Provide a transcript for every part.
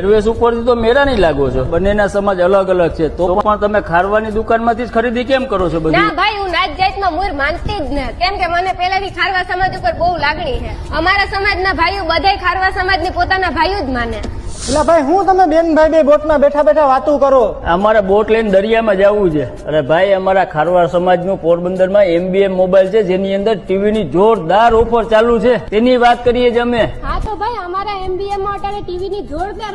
એરવેસ ઉપરથી તો મેરા નહીં લાગો છો. બંનેના સમાજ અલગ અલગ છે. તો પણ તમે ખારવાની દુકાનમાંથી જ ખરીદી કેમ કરો છો બધી? ના ભાઈ હું નાત જાતમાં મૂર માનતી જ ને કેમ કે મને પહેલાથી ખારવા સમાજ ઉપર બહુ લાગણી છે. અમારા સમાજના ભાઈઓ બધાય ખારવા સમાજની પોતાના ભાઈઓ જ માને. એટલે ભાઈ હું તમે બેન ભાઈ બે બોટમાં બેઠા બેઠા વાતું કરો? અમારે બોટ લઈને દરિયામાં જવું છે. અરે ભાઈ અમારા ખારવા સમાજનું પોરબંદરમાં એમબીએમ મોબાઈલ છે જેની અંદર ટીવીની જોરદાર ઓફર ચાલુ છે. તેની વાત કરીએ જ અમે. હા તો ભાઈ અમારા એમબીએમમાં અત્યારે ટીવી જોરદાર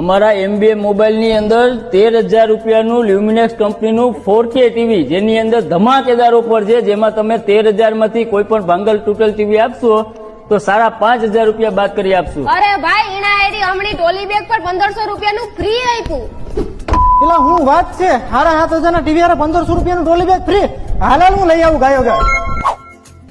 અમારા એમબીએમ મોબાઈલની અંદર તેર હજાર રૂપિયાનું લ્યુમિનેક્સ કંપનીનું ફોર કે ટીવી જેની અંદર ધમાકેદાર ઓફર છે જેમાં તમે તેર હજારમાંથી કોઈ પણ ભાંગલ તૂટલ ટીવી આપશો તો સાડા પાંચ હજાર રૂપિયા બાદ કરી આપશું. અરે ભાઈ એના આઈડી હમણી ટોલી બેગ પર પંદરસો રૂપિયાનું ફ્રી આપ્યું એટલે હું વાત છે હારા હાથ હજારના ટીવી હારે પંદરસો રૂપિયાનું ટોલી બેગ ફ્રી હાલ હાલ હું લઈ આવું ગાયો ગાય.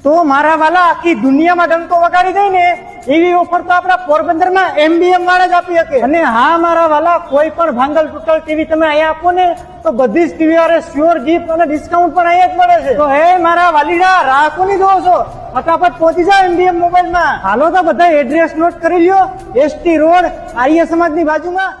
તો મારા વાલા આખી દુનિયામાં ડંકો વગાડી દઈ ને એવી ઓફર તો આપણા પોરબંદરમાં એમબીએમ વાળા જ આપી શકે. અને હા, મારા વાલા, કોઈ પણ ભાંગલ તૂટલ ટીવી તમે અહીંયા આપો ને, તો બધી જ ટીવી વાળે શ્યોર ગિફ્ટ અને ડિસ્કાઉન્ટ પણ અહીંયા જ મળે છે. તો હે, મારા વાલીડા રાહ કોની જોવો છો. ફટાફટ પહોંચી જાઓ એમબીએમ મોબાઈલમાં. હાલો તો બધા એડ્રેસ નોટ કરી લ્યો. એસટી રોડ, આર્ય સમાજની બાજુમાં.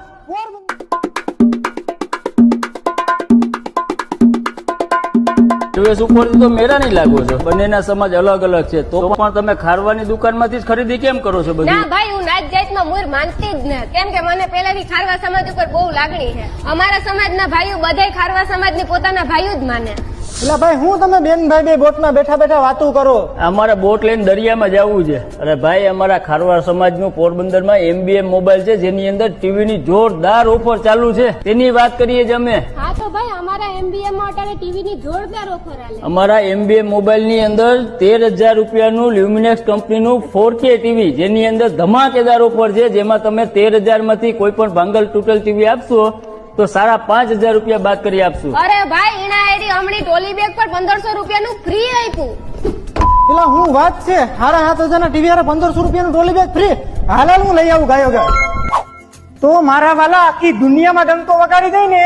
એરવેસ ઉપર તો મેળા નહીં લાગો છો. બંનેના સમાજ અલગ અલગ છે. તો પણ તમે ખારવાની દુકાનમાંથી જ ખરીદી કેમ કરો છો બધી? ના ભાઈ, હું નાત જાતમાં મૂર માનતી જ ને કેમ કે મને પહેલાથી ખારવા સમાજ ઉપર બહુ લાગણી છે. અમારા સમાજના ભાઈઓ બધાય ખારવા સમાજની પોતાના ભાઈઓ જ માને. એટલે ભાઈ હું તમે બેન ભાઈ બે બોટમાં બેઠા બેઠા વાતું કરો. અમારે બોટ લઈને દરિયામાં જવું છે. અરે ભાઈ અમારા ખારવાર સમાજનું પોરબંદરમાં એમબીએમ મોબાઈલ છે જેની અંદર ટીવીની જોરદાર ઓફર ચાલુ છે. તેની વાત કરીએ જ અમે. હા તો ભાઈ અમારા એમબીએમમાં અત્યારે ટીવી ની જોરદાર ઓફર આલે. અમારા એમબીએમ મોબાઈલની અંદર તેર હજાર રૂપિયાનું લ્યુમિનેક્સ કંપનીનું ફોર કે ટીવી જેની અંદર ધમાકેદાર ઓફર છે જેમાં તમે તેર હજારમાંથી કોઈ પણ ભાંગલ તૂટલ ટીવી આપશો તો સાડા પાંચ હજાર રૂપિયા બાદ કરી આપશું. અરે ભાઈ એના હમણી ટોલી બેગ પર પંદરસો રૂપિયાનું ફ્રી આપ્યું. એટલે હું વાત છે, હારા હાથ હજારના ટીવી હારે પંદરસો રૂપિયાનું ટોલી બેગ ફ્રી હાલ હું લઈ આવું ગાયો ગાય. તો મારા વાલા આખી દુનિયામાં ડંકો વગાડી દઈ ને,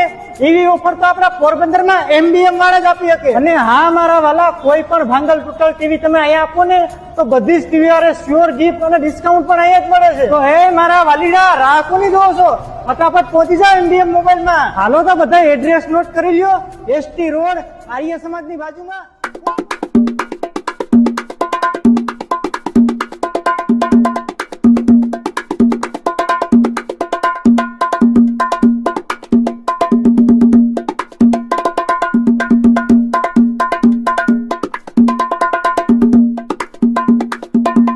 એવી ઓફર તો આપણા પોરબંદરમાં એમબીએમ વાળા જ આપી શકે. અને હા, મારા વાલા, કોઈ પણ ભાંગલ તૂટલ ટીવી તમે અહીંયા આપો ને, તો બધી જ ટીવી વાળે શ્યોર ગિફ્ટ અને ડિસ્કાઉન્ટ પણ અહીંયા જ મળે છે. તો હે મારા વાલીડા, રાહ કોની જોવો છો? ફટાફટ પહોંચી જાઓ એમબીએમ મોબાઈલમાં. હાલો તો બધા એડ્રેસ નોટ કરી લ્યો. એસટી રોડ, આર્ય સમાજની બાજુમાં.